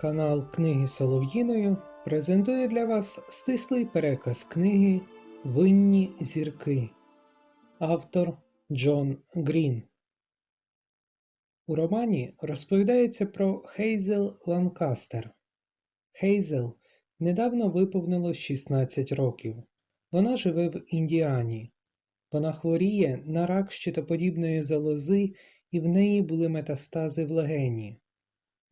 Канал Книги Солов'їною презентує для вас стислий переказ книги Винні зірки. Автор Джон Грін. У романі розповідається про Хейзел Ланкастер. Хейзел недавно виповнилось 16 років. Вона живе в Індіані. Вона хворіє на рак щитоподібної залози, і в неї були метастази в легені.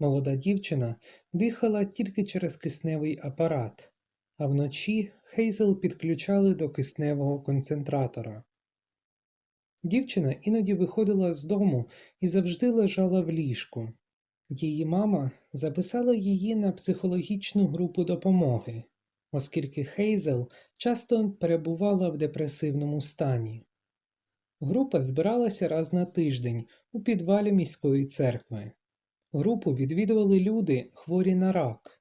Молода дівчина дихала тільки через кисневий апарат, а вночі Хейзел підключали до кисневого концентратора. Дівчина іноді виходила з дому і завжди лежала в ліжку. Її мама записала її на психологічну групу допомоги, оскільки Хейзел часто перебувала в депресивному стані. Група збиралася раз на тиждень у підвалі міської церкви. Групу відвідували люди, хворі на рак.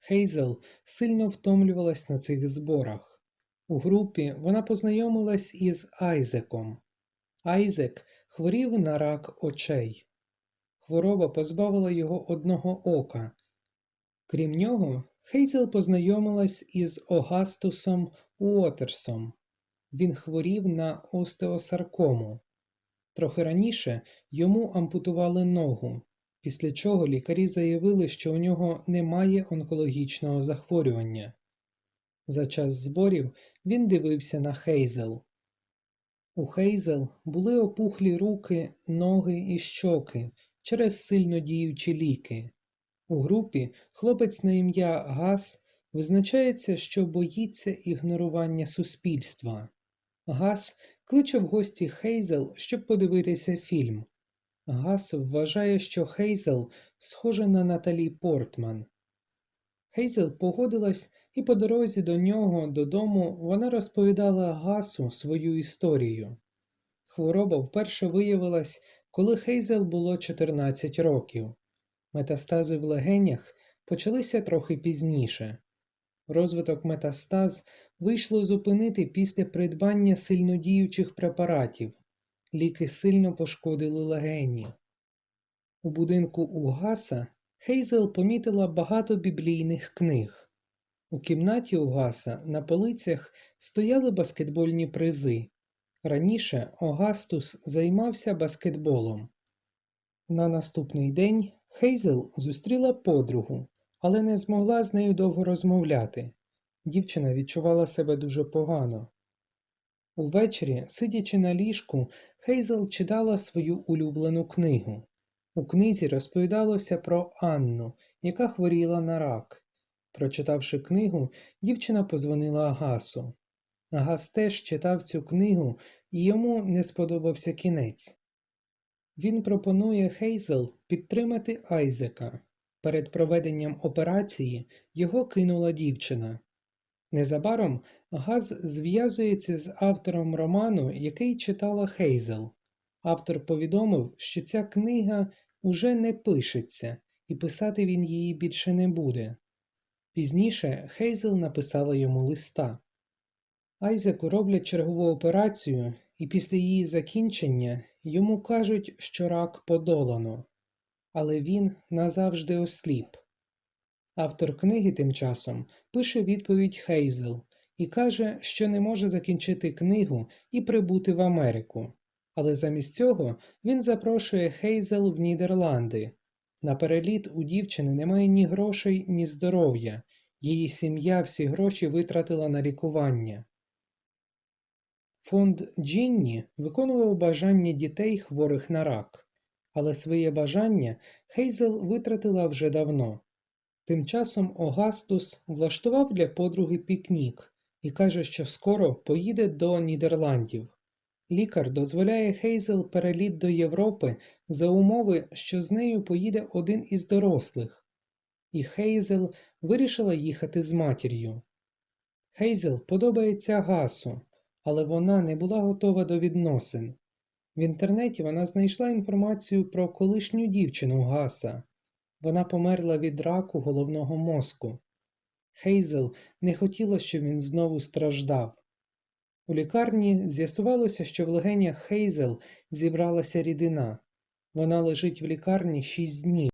Хейзел сильно втомлювалась на цих зборах. У групі вона познайомилась із Айзеком. Айзек хворів на рак очей. Хвороба позбавила його одного ока. Крім нього, Хейзел познайомилась із Огастусом Уотерсом. Він хворів на остеосаркому. Трохи раніше йому ампутували ногу, після чого лікарі заявили, що у нього немає онкологічного захворювання. За час зборів він дивився на Хейзел. У Хейзел були опухлі руки, ноги і щоки через сильно діючі ліки. У групі хлопець на ім'я Гас визначається, що боїться ігнорування суспільства. Гас кличе в гості Хейзел, щоб подивитися фільм. Гас вважає, що Хейзел схожа на Наталі Портман. Хейзел погодилась, і по дорозі до нього додому вона розповідала Гасу свою історію. Хвороба вперше виявилась, коли Хейзел було 14 років. Метастази в легенях почалися трохи пізніше. Розвиток метастаз вийшло зупинити після придбання сильнодіючих препаратів. Ліки сильно пошкодили легені. У будинку у Гаса Хейзел помітила багато біблійних книг. У кімнаті у Гаса на полицях стояли баскетбольні призи. Раніше Огастус займався баскетболом. На наступний день Хейзел зустріла подругу, але не змогла з нею довго розмовляти. Дівчина відчувала себе дуже погано. Увечері, сидячи на ліжку, Хейзел читала свою улюблену книгу. У книзі розповідалося про Анну, яка хворіла на рак. Прочитавши книгу, дівчина позвонила Агасу. Агас теж читав цю книгу, і йому не сподобався кінець. Він пропонує Хейзел підтримати Айзека. Перед проведенням операції його кинула дівчина. Незабаром Газ зв'язується з автором роману, який читала Хейзел. Автор повідомив, що ця книга уже не пишеться, і писати він її більше не буде. Пізніше Хейзел написала йому листа. Айзеку роблять чергову операцію, і після її закінчення йому кажуть, що рак подолано, але він назавжди осліп. Автор книги тим часом пише відповідь Хейзел і каже, що не може закінчити книгу і прибути в Америку. Але замість цього він запрошує Хейзел в Нідерланди. На переліт у дівчини немає ні грошей, ні здоров'я, її сім'я всі гроші витратила на лікування. Фонд Джінні виконував бажання дітей, хворих на рак, але своє бажання Хейзел витратила вже давно. Тим часом Огастус влаштував для подруги пікнік і каже, що скоро поїде до Нідерландів. Лікар дозволяє Хейзел переліт до Європи за умови, що з нею поїде один із дорослих, і Хейзел вирішила їхати з матір'ю. Хейзел подобається Гасу, але вона не була готова до відносин. В інтернеті вона знайшла інформацію про колишню дівчину Гаса. Вона померла від раку головного мозку. Хейзел не хотіла, щоб він знову страждав. У лікарні з'ясувалося, що в легенях Хейзел зібралася рідина. Вона лежить в лікарні шість днів.